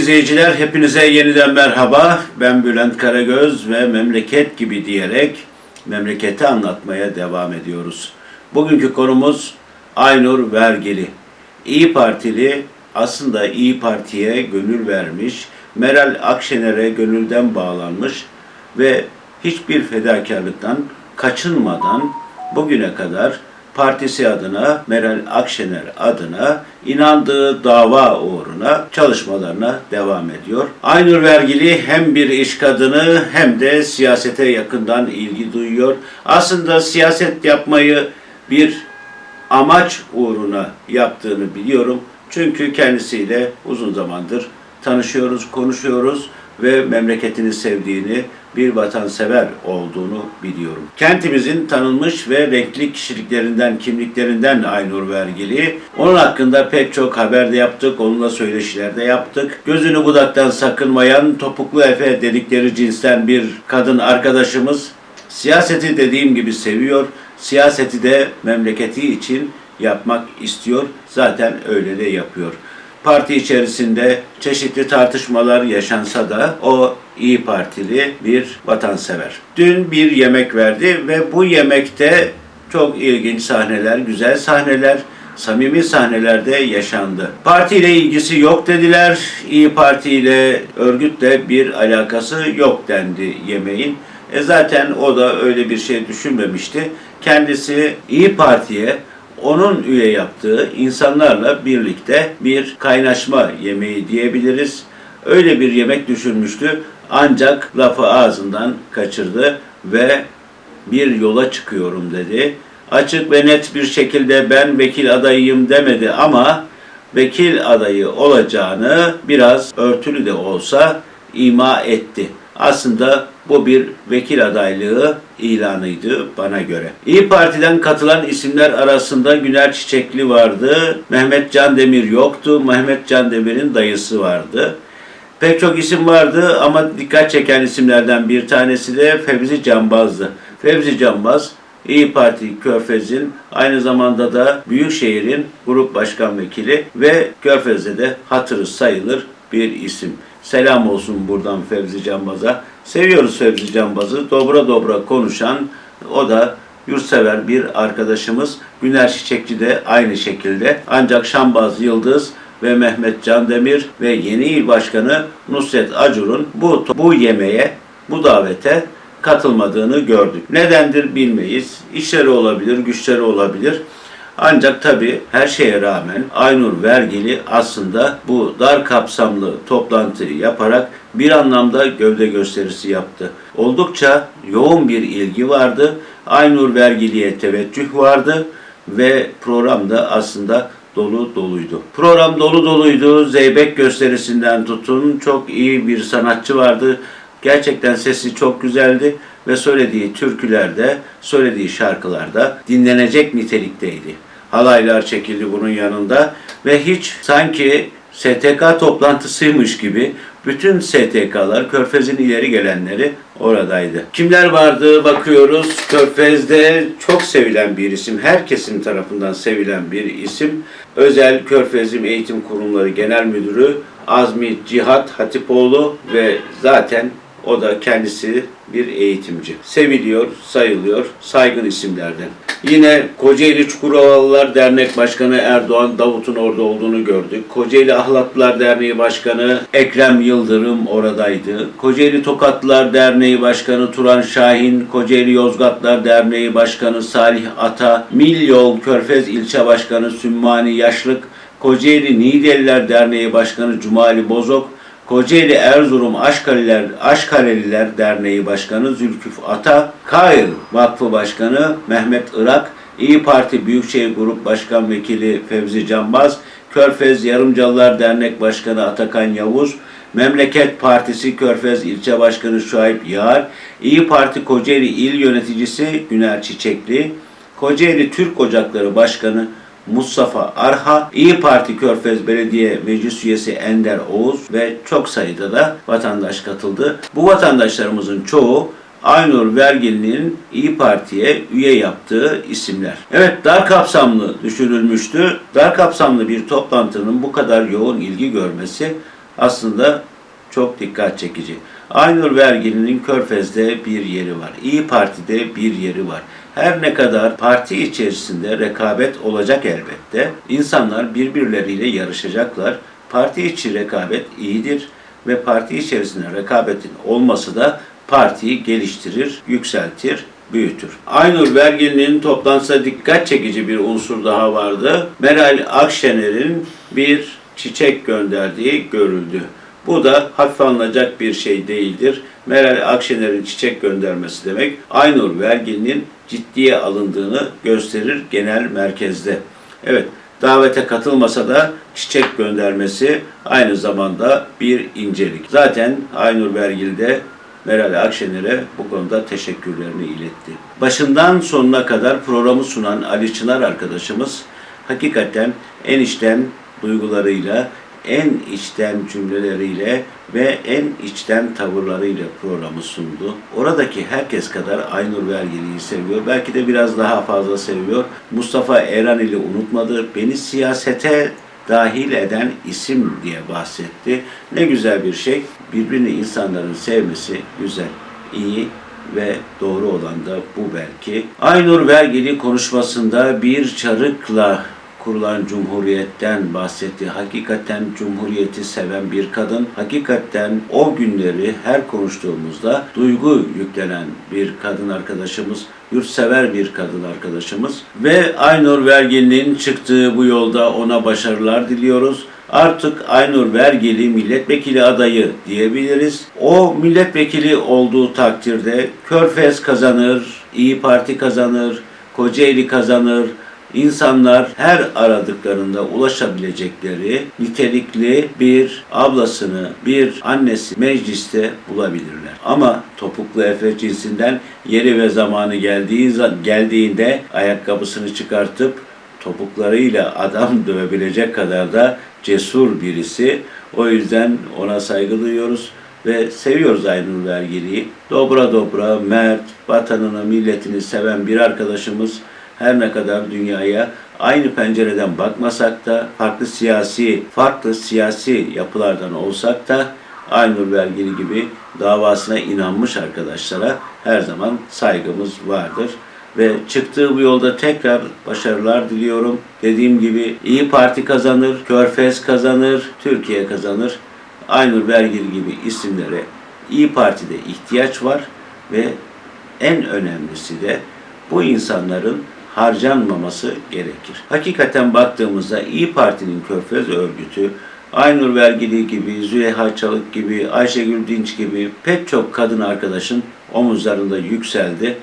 İzleyiciler hepinize yeniden merhaba. Ben Bülent Karagöz ve memleket gibi diyerek memleketi anlatmaya devam ediyoruz. Bugünkü konumuz Aynur Vergili. İyi Partili aslında İyi Parti'ye gönül vermiş, Meral Akşener'e gönülden bağlanmış ve hiçbir fedakarlıktan kaçınmadan bugüne kadar partisi adına, Meral Akşener adına inandığı dava uğruna çalışmalarına devam ediyor. Aynur Vergili hem bir iş kadını hem de siyasete yakından ilgi duyuyor. Aslında siyaset yapmayı bir amaç uğruna yaptığını biliyorum. Çünkü kendisiyle uzun zamandır tanışıyoruz, konuşuyoruz ve memleketini sevdiğini, bir vatansever olduğunu biliyorum. Kentimizin tanınmış ve renkli kişiliklerinden, kimliklerinden Aynur Vergili. Onun hakkında pek çok haber de yaptık, onunla söyleşiler de yaptık. Gözünü budaktan sakınmayan, topuklu efe dedikleri cinsten bir kadın arkadaşımız Siyaseti dediğim gibi seviyor. Siyaseti de memleketi için yapmak istiyor. Zaten öyle de yapıyor. Parti içerisinde çeşitli tartışmalar yaşansa da o iyi Partili bir vatansever. Dün bir yemek verdi ve bu yemekte çok ilginç sahneler, güzel sahneler, samimi sahnelerde yaşandı. Partiyle ilgisi yok dediler. İyi Parti ile örgütle bir alakası yok dendi yemeğin. E zaten o da öyle bir şey düşünmemişti. Kendisi İyi Parti'ye onun üye yaptığı insanlarla birlikte bir kaynaşma yemeği diyebiliriz. Öyle bir yemek düşünmüştü ancak lafı ağzından kaçırdı ve bir yola çıkıyorum dedi. Açık ve net bir şekilde ben vekil adayıyım demedi ama vekil adayı olacağını biraz örtülü de olsa ima etti. Aslında bu bir vekil adaylığı ilanıydı bana göre. İyi Parti'den katılan isimler arasında Güner Çiçekli vardı. Mehmet Can Demir yoktu. Mehmet Can Demir'in dayısı vardı. Pek çok isim vardı ama dikkat çeken isimlerden bir tanesi de Fevzi Canbaz'dı. Fevzi Canbaz İyi Parti Körfez'in aynı zamanda da Büyükşehir'in grup başkan vekili ve Körfez'de de hatırı sayılır bir isim. Selam olsun buradan Fevzi Canbaz'a. Seviyoruz Fevzi Canbaz'ı. Dobra dobra konuşan o da yurtsever bir arkadaşımız. Güner Çiçekçi de aynı şekilde. Ancak Şambaz Yıldız ve Mehmet Can Demir ve yeni il başkanı Nusret Acur'un bu bu yemeğe, bu davete katılmadığını gördük. Nedendir bilmeyiz. İşleri olabilir, güçleri olabilir. Ancak tabii her şeye rağmen Aynur Vergili aslında bu dar kapsamlı toplantıyı yaparak bir anlamda gövde gösterisi yaptı. Oldukça yoğun bir ilgi vardı. Aynur Vergili'ye teveccüh vardı ve programda aslında dolu doluydu. Program dolu doluydu. Zeybek gösterisinden tutun çok iyi bir sanatçı vardı. Gerçekten sesi çok güzeldi ve söylediği türkülerde, söylediği şarkılarda dinlenecek nitelikteydi. Halaylar çekildi bunun yanında ve hiç sanki STK toplantısıymış gibi bütün STK'lar, Körfez'in ileri gelenleri oradaydı. Kimler vardı bakıyoruz. Körfez'de çok sevilen bir isim, her kesim tarafından sevilen bir isim. Özel Körfez'im Eğitim Kurumları Genel Müdürü Azmi Cihat Hatipoğlu ve zaten o da kendisi bir eğitimci. Seviliyor, sayılıyor, saygın isimlerden. Yine Kocaeli Çukurovalılar Dernek Başkanı Erdoğan Davut'un orada olduğunu gördük. Kocaeli Ahlatlılar Derneği Başkanı Ekrem Yıldırım oradaydı. Kocaeli Tokatlılar Derneği Başkanı Turan Şahin, Kocaeli Yozgatlar Derneği Başkanı Salih Ata, Milyol Körfez İlçe Başkanı Sümmani Yaşlık, Kocaeli Nideliler Derneği Başkanı Cumali Bozok, Kocaeli Erzurum Aşkaleler, Aşkaleliler Derneği Başkanı Zülküf Ata, Kail Vakfı Başkanı Mehmet Irak, İyi Parti Büyükşehir Grup Başkan Vekili Fevzi Canbaz, Körfez Yarımcalılar Dernek Başkanı Atakan Yavuz, Memleket Partisi Körfez İlçe Başkanı Şuayb Yağar, İyi Parti Kocaeli İl Yöneticisi Güner Çiçekli, Kocaeli Türk Ocakları Başkanı Mustafa Arha, İyi Parti Körfez Belediye Meclis Üyesi Ender Oğuz ve çok sayıda da vatandaş katıldı. Bu vatandaşlarımızın çoğu Aynur Vergili'nin İyi Parti'ye üye yaptığı isimler. Evet dar kapsamlı düşünülmüştü. Dar kapsamlı bir toplantının bu kadar yoğun ilgi görmesi aslında çok dikkat çekici. Aynur Vergili'nin Körfez'de bir yeri var. İyi Parti'de bir yeri var. Her ne kadar parti içerisinde rekabet olacak elbette. İnsanlar birbirleriyle yarışacaklar. Parti içi rekabet iyidir ve parti içerisinde rekabetin olması da partiyi geliştirir, yükseltir, büyütür. Aynur Vergili'nin toplantısında dikkat çekici bir unsur daha vardı. Meral Akşener'in bir çiçek gönderdiği görüldü. Bu da hafif alınacak bir şey değildir. Meral Akşener'in çiçek göndermesi demek Aynur Vergili'nin ciddiye alındığını gösterir genel merkezde. Evet, davete katılmasa da çiçek göndermesi aynı zamanda bir incelik. Zaten Aynur Vergili de Meral Akşener'e bu konuda teşekkürlerini iletti. Başından sonuna kadar programı sunan Ali Çınar arkadaşımız hakikaten en içten duygularıyla, en içten cümleleriyle ve en içten tavırlarıyla programı sundu. Oradaki herkes kadar Aynur Vergili'yi seviyor. Belki de biraz daha fazla seviyor. Mustafa Eranil'i unutmadı. Beni siyasete dahil eden isim diye bahsetti. Ne güzel bir şey. Birbirini insanların sevmesi güzel, iyi ve doğru olan da bu belki. Aynur Vergili konuşmasında bir çarıkla kurulan cumhuriyetten bahsetti. Hakikaten cumhuriyeti seven bir kadın. Hakikaten o günleri her konuştuğumuzda duygu yüklenen bir kadın arkadaşımız, yurtsever bir kadın arkadaşımız. Ve Aynur Vergili'nin çıktığı bu yolda ona başarılar diliyoruz. Artık Aynur Vergili milletvekili adayı diyebiliriz. O milletvekili olduğu takdirde Körfez kazanır, İyi Parti kazanır, Kocaeli kazanır, İnsanlar her aradıklarında ulaşabilecekleri nitelikli bir ablasını, bir annesi mecliste bulabilirler. Ama topuklu efe cinsinden yeri ve zamanı geldiği geldiğinde ayakkabısını çıkartıp topuklarıyla adam dövebilecek kadar da cesur birisi. O yüzden ona saygı duyuyoruz ve seviyoruz Aynur Vergili'yi. Dobra dobra, mert, vatanını, milletini seven bir arkadaşımız her ne kadar dünyaya aynı pencereden bakmasak da farklı siyasi farklı siyasi yapılardan olsak da Aynur Vergili gibi davasına inanmış arkadaşlara her zaman saygımız vardır. Ve çıktığı bu yolda tekrar başarılar diliyorum. Dediğim gibi İyi Parti kazanır, Körfez kazanır, Türkiye kazanır. Aynur Vergili gibi isimlere İyi Parti'de ihtiyaç var ve en önemlisi de bu insanların harcanmaması gerekir. Hakikaten baktığımızda İyi Parti'nin Körfez örgütü, Aynur Vergili gibi, Züleyha Çalık gibi, Ayşegül Dinç gibi pek çok kadın arkadaşın omuzlarında yükseldi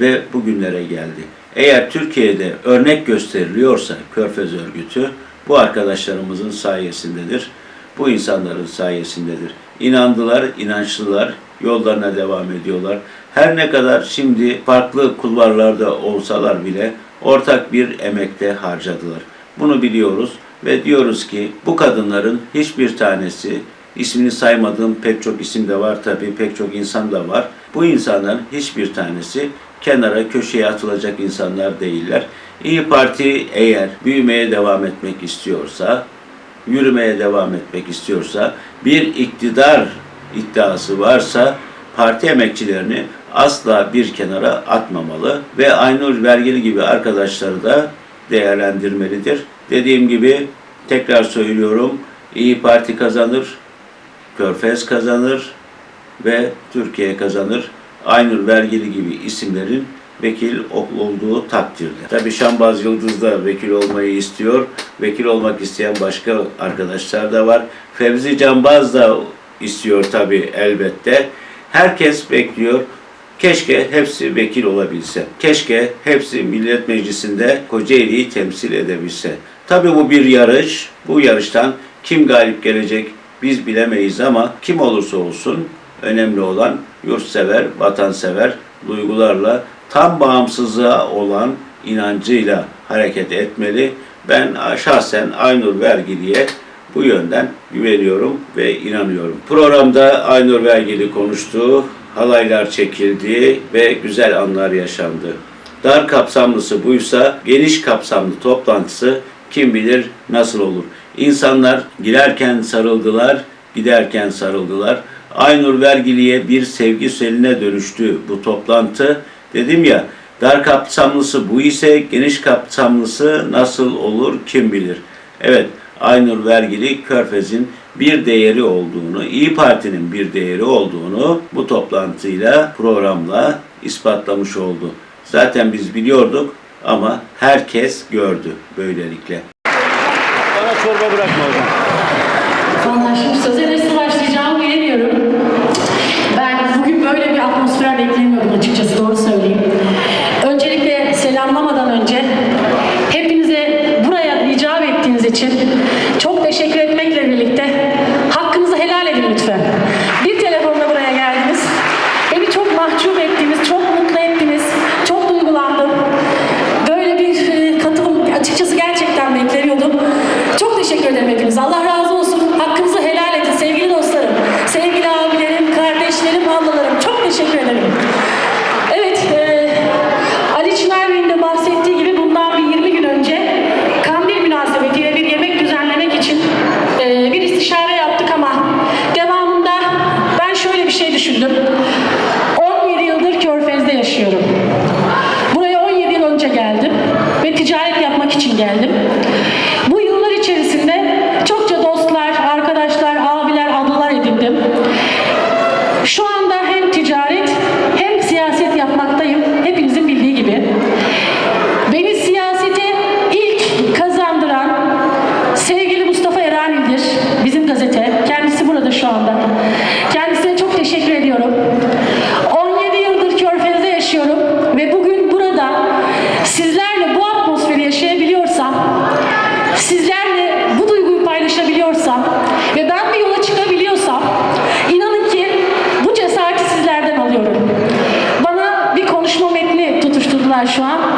ve bugünlere geldi. Eğer Türkiye'de örnek gösteriliyorsa Körfez örgütü bu arkadaşlarımızın sayesindedir. Bu insanların sayesindedir. İnandılar, inançlılar, yollarına devam ediyorlar. Her ne kadar şimdi farklı kulvarlarda olsalar bile ortak bir emekte harcadılar. Bunu biliyoruz ve diyoruz ki bu kadınların hiçbir tanesi ismini saymadığım pek çok isim de var tabii pek çok insan da var. Bu insanların hiçbir tanesi kenara köşeye atılacak insanlar değiller. İyi Parti eğer büyümeye devam etmek istiyorsa, yürümeye devam etmek istiyorsa, bir iktidar iddiası varsa parti emekçilerini asla bir kenara atmamalı ve Aynur Vergili gibi arkadaşları da değerlendirmelidir. Dediğim gibi tekrar söylüyorum İyi Parti kazanır, Körfez kazanır ve Türkiye kazanır. Aynur Vergili gibi isimlerin vekil olduğu takdirde. Tabi Şambaz Yıldız da vekil olmayı istiyor. Vekil olmak isteyen başka arkadaşlar da var. Fevzi Canbaz da istiyor tabi elbette. Herkes bekliyor. Keşke hepsi vekil olabilse. Keşke hepsi Millet Meclisi'nde Kocaeli'yi temsil edebilse. Tabi bu bir yarış. Bu yarıştan kim galip gelecek biz bilemeyiz ama kim olursa olsun önemli olan yurtsever, vatansever duygularla tam bağımsızlığa olan inancıyla hareket etmeli. Ben şahsen Aynur Vergili'ye bu yönden güveniyorum ve inanıyorum. Programda Aynur Vergili konuştu, halaylar çekildi ve güzel anlar yaşandı. Dar kapsamlısı buysa geniş kapsamlı toplantısı kim bilir nasıl olur. İnsanlar girerken sarıldılar, giderken sarıldılar. Aynur Vergili'ye bir sevgi seline dönüştü bu toplantı. Dedim ya dar kapsamlısı bu ise geniş kapsamlısı nasıl olur kim bilir. Evet Aynur Vergili Körfez'in bir değeri olduğunu, İyi Parti'nin bir değeri olduğunu bu toplantıyla, programla ispatlamış oldu. Zaten biz biliyorduk ama herkes gördü böylelikle. Bana çorba bırakma hocam. Anlaşmış söz Marachá,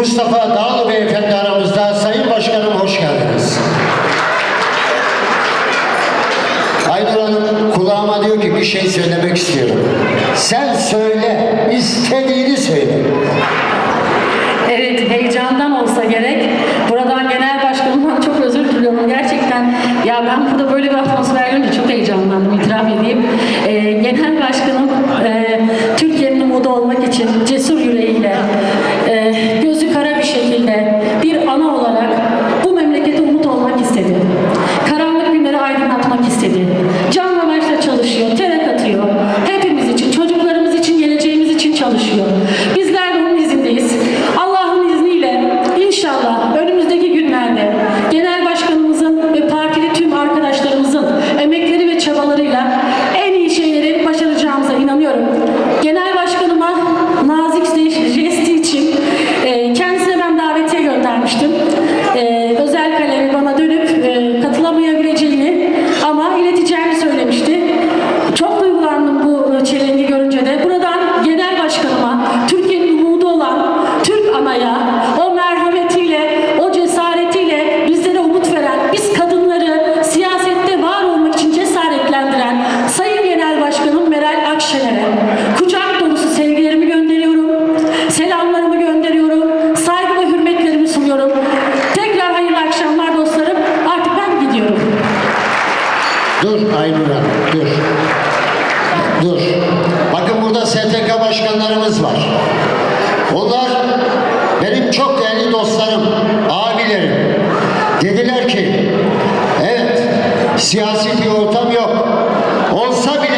Mustafa Dağlı Beyefendi aramızda. Sayın Başkanım hoş geldiniz. Aynur Hanım kulağıma diyor ki bir şey söylemek istiyorum. Sen söyle, istediğini söyle. Evet, heyecandan olsa gerek. Buradan genel başkanımdan çok özür diliyorum. Gerçekten ya ben burada böyle bir atmosfer görünce çok heyecanlandım itiraf edeyim.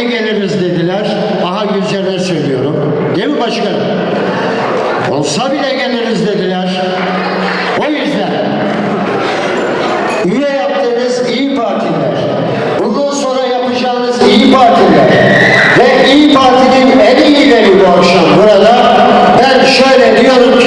Oraya geliriz dediler. Aha Gülşen'e söylüyorum. Değil mi başkanım? Olsa bile geliriz dediler. O yüzden üye yaptığınız iyi partiler, bundan sonra yapacağınız iyi partiler ve iyi partinin en iyileri bu akşam burada. Ben şöyle diyorum